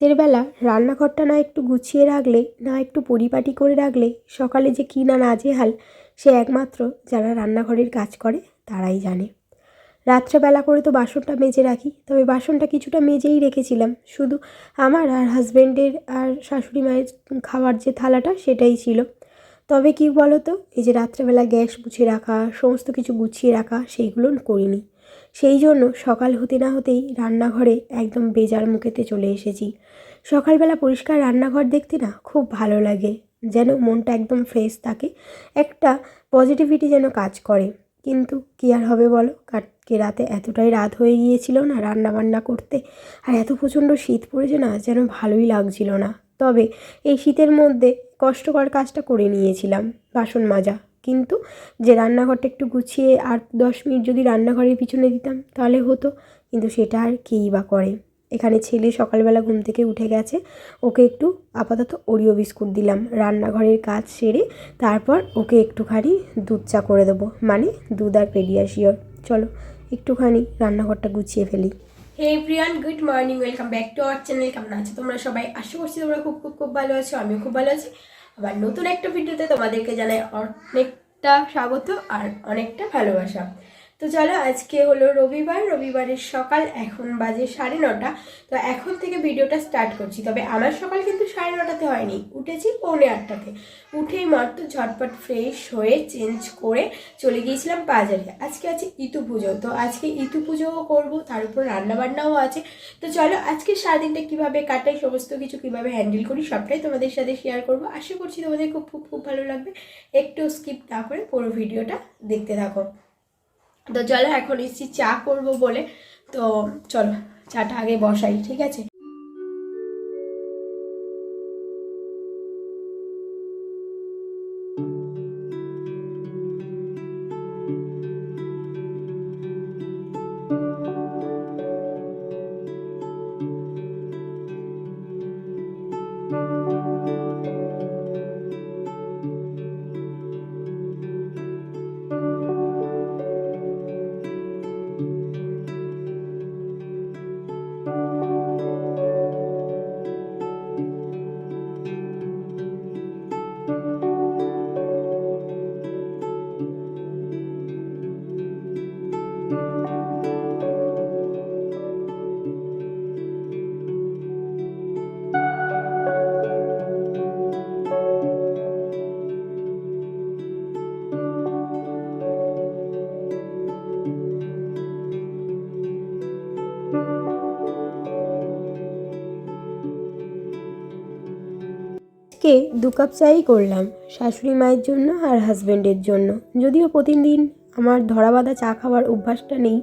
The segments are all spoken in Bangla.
রাতের বেলা রান্নাঘরটা না একটু গুছিয়ে রাখলে, না একটু পরিপাটি করে রাখলে, সকালে যে কী না নাজেহাল, সে একমাত্র যারা রান্নাঘরের কাজ করে তারাই জানে। রাত্রেবেলা করে তো বাসনটা মেজে রাখি, তবে বাসনটা কিছুটা মেজেই রেখেছিলাম। শুধু আমার আর হাজব্যান্ডের আর শাশুড়ি মায়ের খাওয়ার যে থালাটা, সেটাই ছিল। তবে কি বলো তো এই যে রাত্রেবেলা গ্যাস গুছিয়ে রাখা, সমস্ত কিছু গুছিয়ে রাখা, সেইগুলো করিনি। সেই জন্য সকাল হতে না হতেই রান্নাঘরে একদম বেজার মুখেতে চলে এসেছি। সকালবেলা পরিষ্কার রান্নাঘর দেখতে না খুব ভালো লাগে, যেন মনটা একদম ফ্রেশ থাকে, একটা পজিটিভিটি যেন কাজ করে। কিন্তু কী আর হবে বলো? কালকে রাতে এতটাই রাত হয়ে গিয়েছিল না রান্না বান্না করতে, আর এত প্রচণ্ড শীত পড়েছে না যেন ভালোই লাগছিল না। তবে এই শীতের মধ্যে কষ্টকর কাজটা করে নিয়েছিলাম, বাসন মাজা। কিন্তু যে রান্নাঘরটা একটু গুছিয়ে আর দশ মিনিট যদি রান্নাঘরের পিছনে দিতাম, তাহলে হতো। কিন্তু সেটা আর কেই বা করে। এখানে ছেলে সকালবেলা ঘুম থেকে উঠে গেছে। ওকে একটু আপাতত ওরিও বিস্কুট দিলাম। রান্নাঘরের কাজ সেরে তারপর ওকে একটুখানি দুধ চা করে দেবো। মানে দুধ আর পেডিয়াশিওর। চলো, একটুখানি রান্নাঘরটা গুছিয়ে ফেলি। হে Priyan good morning welcome back to our channel কেমন আছো তোমরা সবাই? আশা করছি তোমরা খুব খুব খুব ভালো আছো, আমিও খুব ভালো আছি। আবার নতুন একটা ভিডিওতে তোমাদেরকে জানাই অনেকটা স্বাগত আর অনেকটা ভালোবাসা। তো চলো, আজকে হলো রবিবার। রবিবারের সকাল এখন বাজে সাড়ে নটা। তো এখন থেকে ভিডিওটা স্টার্ট করছি। তবে আমার সকাল কিন্তু সাড়ে নটাতে হয়নি। উঠেছি পৌনে আটটাতে। উঠেই মাত্র ঝটপট ফ্রেশ হয়ে চেঞ্জ করে চলে গিয়েছিলাম বাজারে। আজকে আছে ইতু পুজো। তো আজকে ইতু পুজোও করব, তার উপর রান্নাবান্নাও আছে। তো চলো, আজকে সারাদিনটা কীভাবে কাটাই, সমস্ত কিছু কীভাবে হ্যান্ডেল করি, সবটাই তোমাদের সাথে শেয়ার করব। আশা করছি তোমাদের খুব খুব খুব ভালো লাগবে। একটু স্কিপ না করে পুরো ভিডিওটা দেখতে থাকো। তো চলো এখন এসছি চা করব বলে। তো চলো চাটা আগে বসাই ঠিক আছে? আজকে দু কাপ চাই করলাম, শাশুড়ি মায়ের জন্য আর হাজব্যান্ডের জন্য। যদিও প্রতিদিন আমার ধরা বাঁধা চা খাওয়ার অভ্যাসটা নেই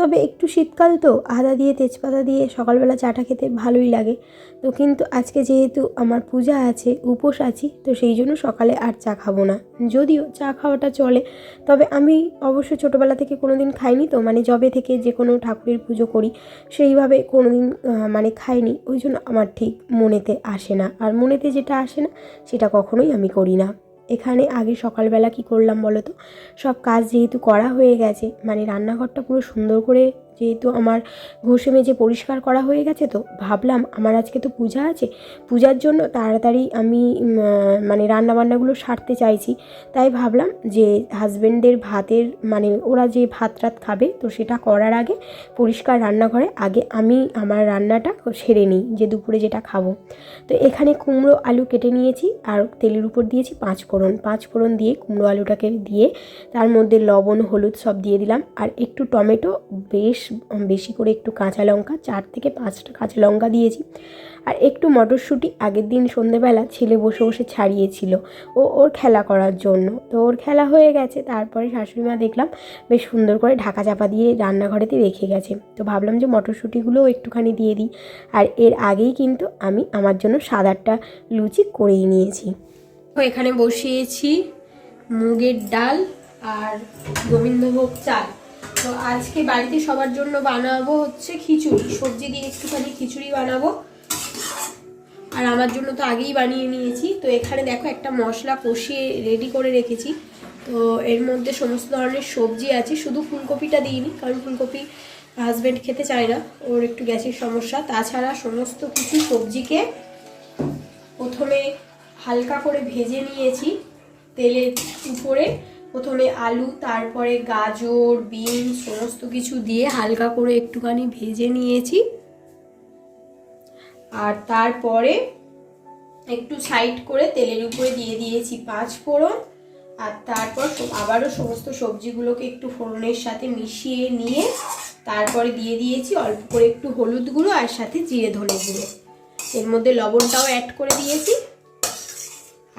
তবে একটু শীতকাল তো, আদা দিয়ে তেজপাতা দিয়ে সকালবেলা চাটা খেতে ভালোই লাগে। তো কিন্তু আজকে যেহেতু আমার পূজা আছে, উপোস আছি, তো সেই জন্য সকালে আর চা খাব না। যদিও চা খাওয়াটা চলে, তবে আমি অবশ্য ছোটোবেলা থেকে কোনো দিন খাইনি তো মানে জবে থেকে যে কোনো ঠাকুরের পুজো করি, সেইভাবে কোনো দিন মানে খাইনি। ওই জন্য আমার ঠিক মনেতে আসে না। আর মনেতে যেটা আসে না, সেটা কখনোই আমি করি না। এখানে আগে সকালবেলা কি করলাম বলো তো? সব কাজ যেহেতু করা হয়ে গেছে মানে রান্নাঘরটা পুরো সুন্দর করে যেহেতু আমার ঘষে মেজে পরিষ্কার করা হয়ে গেছে তো ভাবলাম আমার আজকে তো পূজা আছে, পূজার জন্য তাড়াতাড়ি আমি মানে রান্নাবান্নাগুলো সারতে চাইছি। তাই ভাবলাম যে হাজব্যান্ডের ভাতের মানে ওরা যে ভাত রাত খাবে তো সেটা করার আগে পরিষ্কার রান্নাঘরে আগে আমি আমার রান্নাটা সেরে নিই যে দুপুরে যেটা খাব। তো এখানে কুমড়ো আলু কেটে নিয়েছি আর তেলের উপর দিয়েছি পাঁচ ফোড়ন। পাঁচ ফোড়ন দিয়ে কুমড়ো আলুটাকে দিয়ে তার মধ্যে লবণ, হলুদ সব দিয়ে দিলাম। আর একটু টমেটো বেশ বেশি করে একটু কাঁচা লঙ্কা, চার থেকে পাঁচটা কাঁচা লঙ্কা দিয়েছি। আর একটু মটরশুঁটি আগের দিন সন্ধেবেলা ছেলে বসে বসে ছাড়িয়েছিল। ও, ওর খেলা করার জন্য। তো ওর খেলা হয়ে গেছে, তারপরে শাশুড়ি মা দেখলাম বেশ সুন্দর করে ঢাকা চাপা দিয়ে রান্নাঘরেতে রেখে গেছে। তো ভাবলাম যে মটরশুঁটিগুলোও একটুখানি দিয়ে দিই। আর এর আগেই কিন্তু আমি আমার জন্য সাদারটা লুচি করেই নিয়েছি। তো এখানে বসিয়েছি মুগের ডাল আর গোবিন্দভোগ চাল। তো আজকে বাড়িতে সবার জন্য বানাবো হচ্ছে খিচুড়ি, সবজি দিয়ে একটুখানি খিচুড়ি বানাবো। আর আমার জন্য তো আগেই বানিয়ে নিয়েছি। তো এখানে দেখো একটা মশলা কষিয়ে রেডি করে রেখেছি। তো এর মধ্যে সমস্ত ধরনের সবজি আছে। শুধু ফুলকপিটা দিইনি, কারণ ফুলকপি হাজব্যান্ড খেতে চায় না, ওর একটু গ্যাসের সমস্যা। তাছাড়া সমস্ত কিছু সবজিকে প্রথমে হালকা করে ভেজে নিয়েছি তেলের উপরে। প্রথমে আলু, তারপরে গাজর বিন সমস্ত কিছু দিয়ে হালকা করে একটুখানি ভেজে নিয়েছি। আর তারপরে একটু সাইড করে তেলের উপরে দিয়ে দিয়েছি পাঁচ ফোড়ন। আর তারপর আবারও সমস্ত সবজিগুলোকে একটু ফোড়নের সাথে মিশিয়ে নিয়ে তারপরে দিয়ে দিয়েছি অল্প করে একটু হলুদ গুঁড়ো আর সাথে জিরে ধনে গুঁড়ো। এর মধ্যে লবণটাও অ্যাড করে দিয়েছি।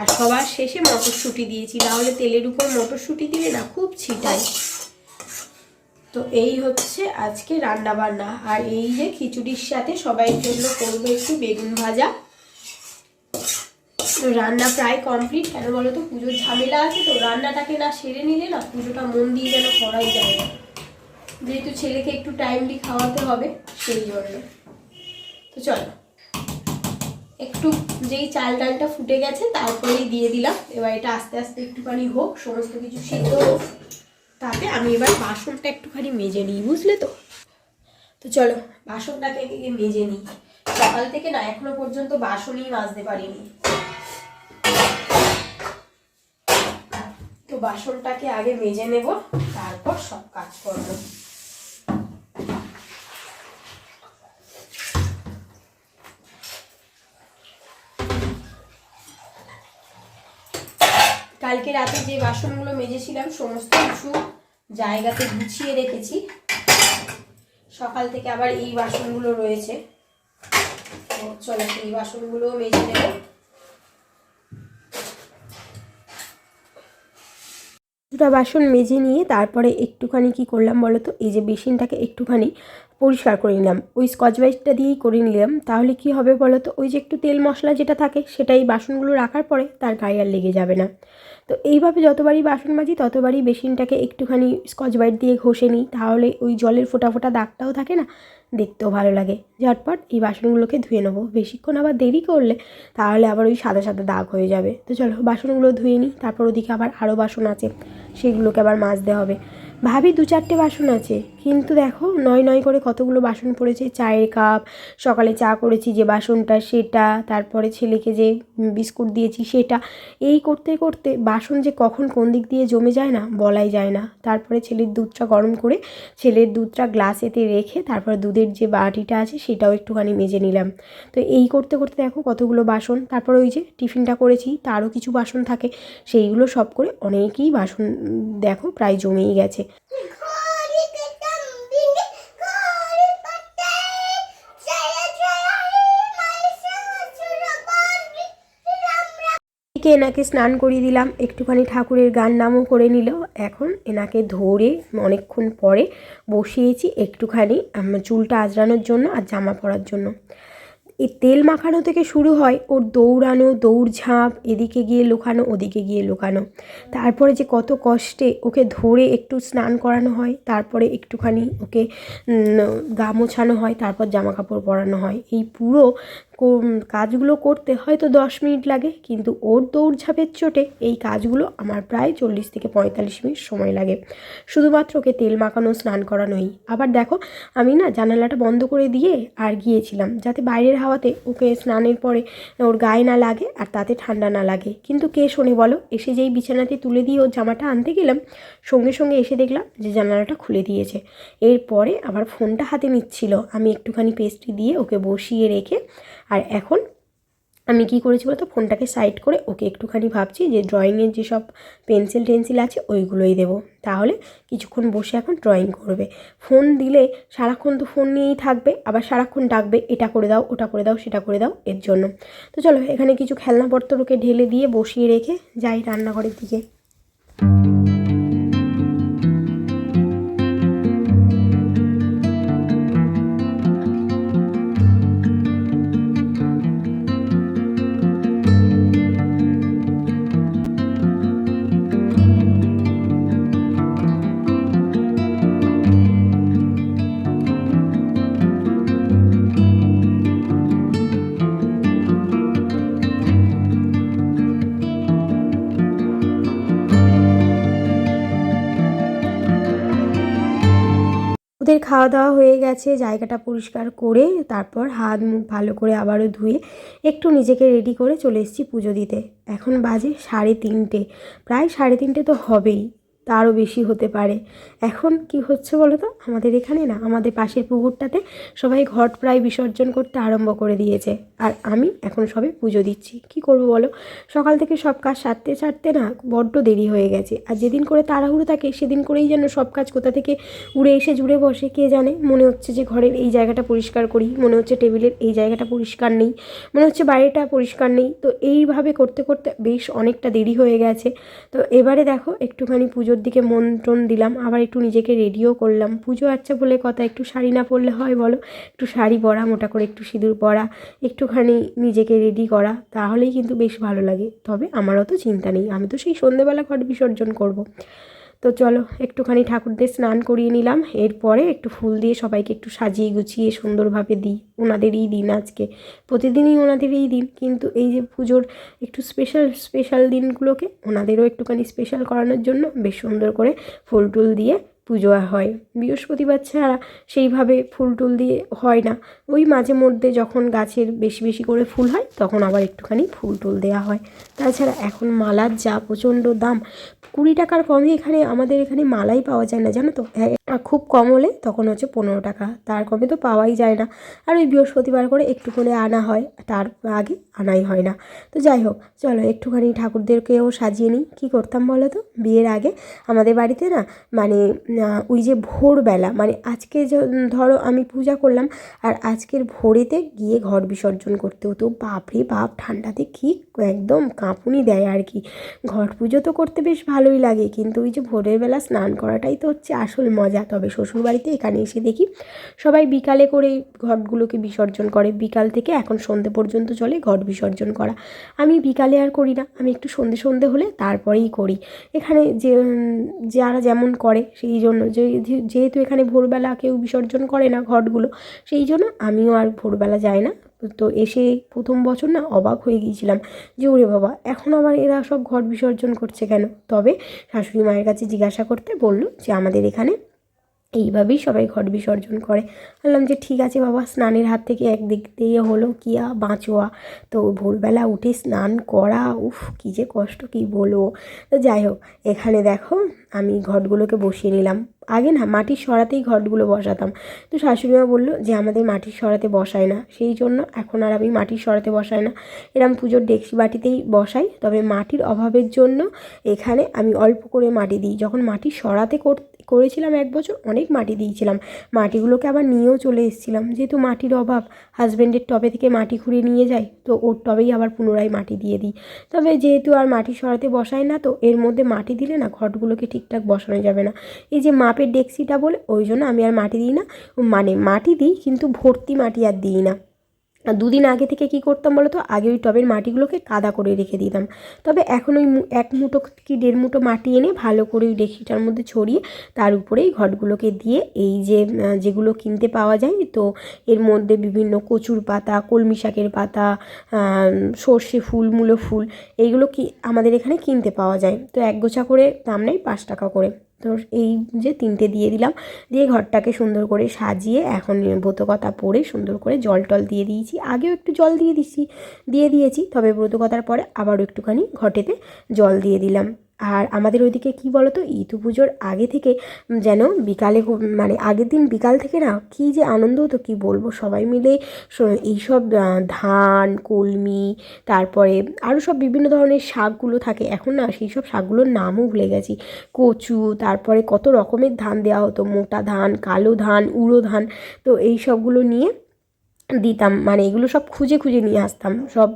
আর সবার শেষে মটরশুঁটি দিয়েছি নাহলে তেলের উপর মটরশুঁটি দিলে না, খুব ছিটাই। তো এই হচ্ছে আজকে রান্না বান্না। আর এই যে খিচুড়ির সাথে সবাই জন্য করব একটু বেগুন ভাজা। রান্না প্রায় কমপ্লিট। কেন বলো তো, পুজোর ঝামেলা আছে তো, রান্নাটাকে না সেরে নিলে না পুজোটা মন দিয়ে যেন করাই যায় না। যেহেতু ছেলেকে একটু টাইমলি খাওয়াতে হবে, সেই জন্য। তো চলো। একটু যেই চাল ডালটা ফুটে গেছে, তারপরেই দিয়ে দিলাম। এবার এটা আস্তে আস্তে একটুখানি হোক, সমস্ত কিছু সিদ্ধ হোক। তাতে আমি এবার বাসনটা একটুখানি মেজে নিই, বুঝলে তো? তো চলো, বাসনটাকে মেজে নিই। সকাল থেকে না, এখনও পর্যন্ত বাসনই মাজতে পারিনি। তো বাসনটাকে আগে মেজে নেব, তারপর সব কাজ করব। কালকে রাতে যে বাসনগুলো মেজেছিলাম, সমস্ত কিছু জায়গাতে গুছিয়ে রেখেছি। সকাল থেকে আবার এই বাসনগুলো রয়েছে। তো চলো, এই বাসনগুলোও মেজে নেব। দুটা বাসন মেজে নিয়ে তারপরে একটুখানি কি করলাম বলো তো? এই যে বেসিনটাকে একটুখানি পরিষ্কার করে নিলাম। ওই স্কচ ব্রাইটটা দিয়েই করে নিলাম। তাহলে কি হবে বলো তো? ওই যে একটু তেল মশলা যেটা থাকে সেটাই বাসনগুলো রাখার পরে তার গায়ে আর লেগে যাবে না। তো এইভাবে যতবারই বাসন মাজি, ততবারই বেসিনটাকে একটুখানি স্কচ ব্রাইট দিয়ে ঘষে নিই। তাহলে ওই জলের ফোটা ফোটা দাগটাও থাকে না, দেখতেও ভালো লাগে। ঝটপট এই বাসনগুলোকে ধুয়ে নেব। বেশিক্ষণ আবার দেরি করলে তাহলে আবার ওই সাদা সাদা দাগ হয়ে যাবে। তো চলো বাসনগুলো ধুয়ে নিই, তারপর ওদিকে আবার আরও বাসন আছে, সেগুলোকে আবার মাজতে হবে। ভাবি দু চারটে বাসন আছে কিন্তু দেখো, নয় নয় করে কতগুলো বাসন পড়েছে, চায়ের কাপ, সকালে চা করেছি যে বাসনটা, সেটা, তারপরে ছেলেকে যে বিস্কুট দিয়েছি, সেটা। এই করতে করতে বাসন যে কখন কোন দিক দিয়ে জমে যায় না, বলাই যায় না। তারপরে ছেলের দুধটা গরম করে ছেলের দুধটা গ্লাসেতে রেখে তারপরে দুধের যে বাটিটা আছে, সেটাও একটুখানি মেজে নিলাম। তো এই করতে করতে দেখো কতগুলো বাসন, তারপরে ওই যে টিফিনটা করেছি, তারও কিছু বাসন থাকে, সেইগুলো সব করে অনেকই বাসন দেখো প্রায় জমেই গেছে। একে এনাকে স্নান করিয়ে দিলাম। একটুখানি ঠাকুরের গান নামও করে নিল। এখন এনাকে ধরে অনেকক্ষণ পরে বসিয়েছি একটুখানি চুলটা আজরানোর জন্য আর জামা পরার জন্য। এই তেল মাখানো থেকে শুরু হয়, ওর দৌড়ানো দৌড়ঝাঁপ এদিকে গিয়ে লুকানো, ওদিকে গিয়ে লুকানো। তারপরে যে কত কষ্টে ওকে ধরে একটু স্নান করানো হয়, তারপরে একটুখানি ওকে গা মোছানো হয়, তারপর জামা কাপড় পরানো হয়। এই পুরো কাজগুলো করতে হয়তো দশ মিনিট লাগে, কিন্তু ওর দৌড়ঝাঁপের চোটে এই কাজগুলো আমার প্রায় চল্লিশ থেকে পঁয়তাল্লিশ মিনিট সময় লাগে। শুধুমাত্র ওকে তেল মাখানো, স্নান করানোই। আবার দেখো, আমি না জানালাটা বন্ধ করে দিয়ে আর গিয়েছিলাম, যাতে বাইরের হাওয়াতে ওকে স্নানের পরে ওর গায়ে না লাগে আর তাতে ঠান্ডা না লাগে। কিন্তু কে শোনে বলো? এসে যেই বিছানাতে তুলে দিয়ে ওর জামাটা আনতে গেলাম, সঙ্গে সঙ্গে এসে দেখলাম যে জানালাটা খুলে দিয়েছে। এরপরে আবার ফোনটা হাতে নিচ্ছিল। আমি একটুখানি পেস্ট্রি দিয়ে ওকে বসিয়ে রেখে আর এখন আমি কি করেছি বলতো? ফোনটাকে সাইড করে ওকে একটুখানি ভাবছি যে ড্রয়িংয়ের যেসব পেন্সিল টেন্সিল আছে, ওইগুলোই দেবো। তাহলে কিছুক্ষণ বসে এখন ড্রয়িং করবে। ফোন দিলে সারাক্ষণ তো ফোন নিয়েই থাকবে, আবার সারাক্ষণ ডাকবে, এটা করে দাও, ওটা করে দাও, সেটা করে দাও, এর জন্য। তো চলো, এখানে কিছু খেলনাপত্র ওকে ঢেলে দিয়ে বসিয়ে রেখে যাই রান্নাঘরের দিকে। খাওয়া দাওয়া হয়ে গেছে, জায়গাটা পরিষ্কার করে তারপর হাত মুখ ভালো করে আবারও ধুয়ে একটু নিজেকে রেডি করে চলে এসেছি পুজো দিতে। এখন বাজে সাড়ে তিনটে। প্রায় সাড়ে তিনটে তো হবেই। তারও বেশি হতে পারে। এখন কি হচ্ছে বলো তো? আমাদের এখানে না, আমাদের পাশের পুকুরটাতে সবাই ঘট প্রায় বিসর্জন করতে আরম্ভ করে দিয়েছে। আর আমি এখন সবে পুজো দিচ্ছি। কি করব বলো? সকাল থেকে সব কাজ সারতে সারতে না বড্ড দেরি হয়ে গেছে। আর যেদিন করে তাড়াহুড়ো থাকে, সেদিন করেই যেন সব কাজ কোথা থেকে উড়ে এসে জুড়ে বসে, কে জানে? মনে হচ্ছে যে ঘরের এই জায়গাটা পরিষ্কার করি, মনে হচ্ছে টেবিলের এই জায়গাটা পরিষ্কার নেই, মনে হচ্ছে বাইরেটা পরিষ্কার নেই। তো এইভাবে করতে করতে বেশ অনেকটা দেরি হয়ে গেছে। তো এবারে দেখো, একটুখানি পুজোর দিকে মন টন দিলাম, আবার একটু নিজেকে রেডিও করলাম। পুজো আচ্ছা বলে কথা, একটু শাড়ি না পরলে হয় বলো? একটু শাড়ি পরা, মোটা করে একটু সিঁদুর পরা, একটুখানি নিজেকে রেডি করা, তাহলেই কিন্তু বেশ ভালো লাগে। তবে আমারও তো চিন্তা নেই, আমি তো সেই সন্ধেবেলা ঘট বিসর্জন করব। তো চলো, একটুখানি ঠাকুরদের স্নান করিয়ে নিলাম। এরপরে একটু ফুল দিয়ে সবাইকে একটু সাজিয়ে গুছিয়ে সুন্দরভাবে দিই। ওনাদেরই দিন আজকে। প্রতিদিনই ওনাদেরই দিন, কিন্তু এই যে পুজোর একটু স্পেশাল স্পেশাল দিনগুলোকে ওনাদেরও একটুখানি স্পেশাল করানোর জন্য বেশ সুন্দর করে ফুল টুল দিয়ে পুজো হয়। বৃহস্পতিবার ছাড়া সেইভাবে ফুল টুল দিয়ে হয় না। ওই মাঝে মধ্যে যখন গাছের বেশি বেশি করে ফুল হয়, তখন আবার একটুখানি ফুল টুল দেওয়া হয়। তাছাড়া এখন মালার যা প্রচণ্ড দাম, কুড়ি টাকার কমে এখানে আমাদের এখানে মালাই পাওয়া যায় না, জানো তো? খুব কম হলে তখন হচ্ছে পনেরো টাকা। তার কমে তো পাওয়াই যায় না। আর ওই বৃহস্পতিবার করে একটু করে আনা হয়, তার আগে আনাই হয় না। তো যাই হোক, চলো একটুখানি ঠাকুরদেরকেও সাজিয়ে নিই। কী করতাম বলো তো? বিয়ের আগে আমাদের বাড়িতে না মানে ওই যে ভোরবেলা মানে আজকে ধরো আমি পূজা করলাম আর আজকের ভোরেতে গিয়ে ঘর বিসর্জন করতে হতো। বাপরে বাপ, ঠান্ডাতে কি একদম কাঁপুনি দেয় আর কি। ঘট পুজো তো করতে বেশ ভালোই লাগে, কিন্তু ওই যে ভোরের বেলা স্নান করাটাই তো হচ্ছে আসল মজা। তবে শ্বশুরবাড়িতে এখানে এসে দেখি সবাই বিকালে করে ঘটগুলোকে বিসর্জন করে। বিকাল থেকে এখন সন্ধে পর্যন্ত চলে ঘট বিসর্জন করা। আমি বিকালে আর করি না, আমি একটু সন্ধে সন্ধে হলে তারপরেই করি। এখানে যে, যারা যেমন করে সেই জন্য যেহেতু এখানে ভোরবেলা কেউ বিসর্জন করে না ঘটগুলো, সেই জন্য আমিও আর ভোরবেলা যাই না। তো এসে প্রথম বছর না অবাক হয়ে গিয়েছিলাম যে, ওরে বাবা, এখন আবার এরা সব ঘট বিসর্জন করছে কেন? তবে শাশুড়ি মায়ের কাছে জিজ্ঞাসা করতে বলল যে, আমাদের এখানে এইভাবেই সবাই ঘট বিসর্জন করে। বললাম যে, ঠিক আছে বাবা, স্নানের হাত থেকে একদিক দিয়ে হলো কি বাঁচোয়া। তো ভোরবেলা উঠে স্নান করা, উফ, কী যে কষ্ট, কী বলব? তো যাই হোক, এখানে দেখো আমি ঘটগুলোকে বসিয়ে নিলাম। আগে না মাটির সরাতেই ঘটগুলো বসাতাম। তো শাশুড়িমা বলল যে, আমাদের মাটির সরাতে বসায় না। সেই জন্য এখন আর আমি মাটির সরাতে বসাই না। এরম পুজোর ডেকসি বাটিতেই বসাই। তবে মাটির অভাবের জন্য এখানে আমি অল্প করে মাটি দিই। যখন মাটির সরাতে করেছিলাম এক বছর, অনেক মাটি দিয়েছিলাম। মাটিগুলোকে আবার নিয়েও চলে এসেছিলাম। যেহেতু মাটির অভাব হাজব্যান্ডের টবে থেকে মাটি খুঁড়ে নিয়ে যাই, তো ওর টবেই আবার পুনরায় মাটি দিয়ে দিই। তবে যেহেতু আর মাটি সরাতে বসাই না, তো এর মধ্যে মাটি দিলে না ঘটগুলোকে ঠিকঠাক বসানো যাবে না। এই যে মাপের ডেক্সিটা বলে, ওই জন্য আমি আর মাটি দিই না। মানে মাটি দিই, কিন্তু ভর্তি মাটি আর দিই না। দুদিন আগে থেকে কি করতাম বলো তো আগে ওই টবের মাটিগুলোকে কাদা করে রেখে দিতাম। তবে এখন ওই এক মুঠো কি দেড় মুঠো মাটি এনে ভালো করে ওই ডেকচিটার মধ্যে ছড়িয়ে তার উপরেই ঘটগুলোকে দিয়ে এই যে যেগুলো কিনতে পাওয়া যায়, তো এর মধ্যে বিভিন্ন কচুর পাতা, কলমি শাকের পাতা সর্ষে ফুল, মূলো ফুল, এইগুলো কি আমাদের এখানে কিনতে পাওয়া যায়। তো এক গোছা করে দাম নেই পাঁচ টাকা করে। তো এই যে তিনটে দিয়ে দিলাম, দিয়ে ঘরটাকে সুন্দর করে সাজিয়ে এখন ব্রতকথা পরে সুন্দর করে জল টল দিয়ে দিয়েছি। আগেও একটু জল দিয়ে দিছি, দিয়ে দিয়েছি, তবে ব্রতকথার পরে আবারও একটুখানি ঘটেতে জল দিয়ে দিলাম। আর আমাদের ওইদিকে কী বলো তো ইতু পুজোর আগে থেকে যেন বিকালে মানে আগের দিন বিকাল থেকে না কী যে আনন্দ হতো, কী বলব? সবাই মিলে এইসব ধান, কলমি, তারপরে আরও সব বিভিন্ন ধরনের শাকগুলো থাকে। এখন না সেই সব শাকগুলোর নামও ভুলে গেছি। কচু, তারপরে কত রকমের ধান দেওয়া হতো। মোটা ধান, কালো ধান, উড়ো ধান। তো এই সবগুলো নিয়ে দিতাম। মানে এগুলো সব খুঁজে খুঁজে নিয়ে আসতাম। সব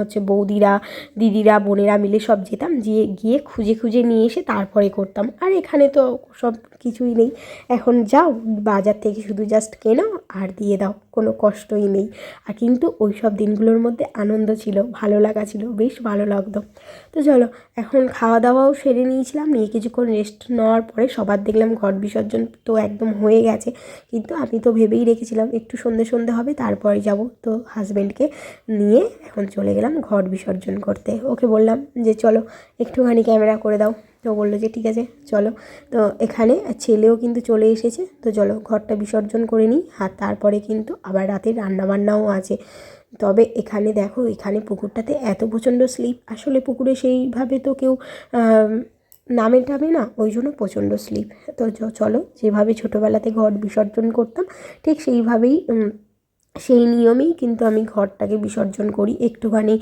হচ্ছে বৌদিরা, দিদিরা, বোনেরা মিলে সব যেতাম। যেয়ে গিয়ে খুঁজে খুঁজে নিয়ে এসে তারপরে করতাম। আর এখানে তো সব কিছুই নেই। এখন যাও, বাজার থেকে শুধু জাস্ট কেনো আর দিয়ে দাও, কোনো কষ্টই নেই। আর কিন্তু ওই সব দিনগুলোর মধ্যে আনন্দ ছিল, ভালো লাগা ছিল, বেশ ভালো লাগতো। তো চলো, এখন খাওয়া দাওয়াও সেরে নিয়েছিলাম, নিয়ে কিছুক্ষণ রেস্ট নেওয়ার পরে সবার দেখলাম ঘট বিসর্জন তো একদম হয়ে গেছে। কিন্তু আমি তো ভেবেই রেখেছিলাম, একটু সন্ধে সন্ধে হবে, তারপরে যাব। তো হাজব্যান্ডকে নিয়ে এখন চলে গেলাম ঘট বিসর্জন করতে। ওকে বললাম যে, চলো, একটুখানি ক্যামেরা করে দাও। তো বলল যে, ঠিক আছে, চলো। তো এখানে ছেলেও কিন্তু চলে এসেছে। তো চলো, ঘরটা বিসর্জন করে নিই। আর তারপরে কিন্তু আবার রাতে রান্নাবান্নাও আছে। তবে এখানে দেখো, এখানে পুকুরটাতে এত প্রচণ্ড স্লিপ আসলে পুকুরে সেইভাবে তো কেউ নামে টামে না, ওই জন্য প্রচণ্ড স্লিপ তো চলো, যেভাবে ছোটোবেলাতে ঘট বিসর্জন করতাম, ঠিক সেইভাবেই সেই নিয়মেই কিন্তু আমি ঘরটাকে বিসর্জন করি। একটুখানি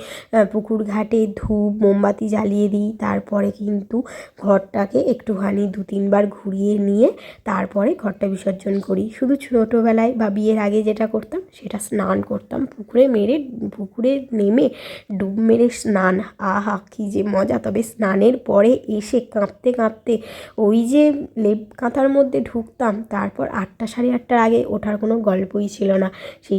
পুকুর ঘাটে ধূপ, মোমবাতি জ্বালিয়ে দিই। তারপরে কিন্তু ঘরটাকে একটুখানি দু তিনবার ঘুরিয়ে নিয়ে তারপরে ঘরটা বিসর্জন করি। শুধু ছোটোবেলায় বা বিয়ের আগে যেটা করতাম, সেটা স্নান করতাম। পুকুরে মেরে, পুকুরে নেমে ডুব মেরে স্নান। আহা, কী যে মজা! তবে স্নানের পরে এসে কাঁপতে কাঁপতে ওই যে লেপ কাঁথার মধ্যে ঢুকতাম, তারপর আটটা সাড়ে আটটার আগে ওঠার কোনো গল্পই ছিল না।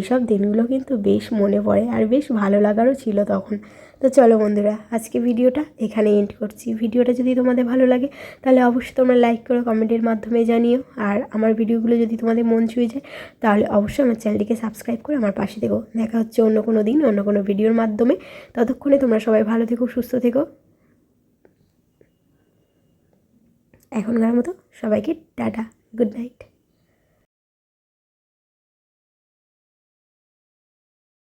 সেই সব দিনগুলো কিন্তু বেশ মনে পড়ে আর বেশ ভালো লাগারও ছিল তখন। তো চলো বন্ধুরা, আজকে ভিডিওটা এখানে এন্ড করছি। ভিডিওটা যদি তোমাদের ভালো লাগে, তাহলে অবশ্যই তোমরা লাইক করো কমেন্টের মাধ্যমে জানিও। আর আমার ভিডিওগুলো যদি তোমাদের মন ছুঁয়ে যায়, তাহলে অবশ্যই আমার চ্যানেলটিকে সাবস্ক্রাইব করে আমার পাশে থেকো। দেখা হচ্ছে অন্য কোনো দিন, অন্য কোনো ভিডিওর মাধ্যমে। ততক্ষণে তোমরা সবাই ভালো থেকো, সুস্থ থেকো। এখনকার মতো সবাইকে টাটা গুড নাইট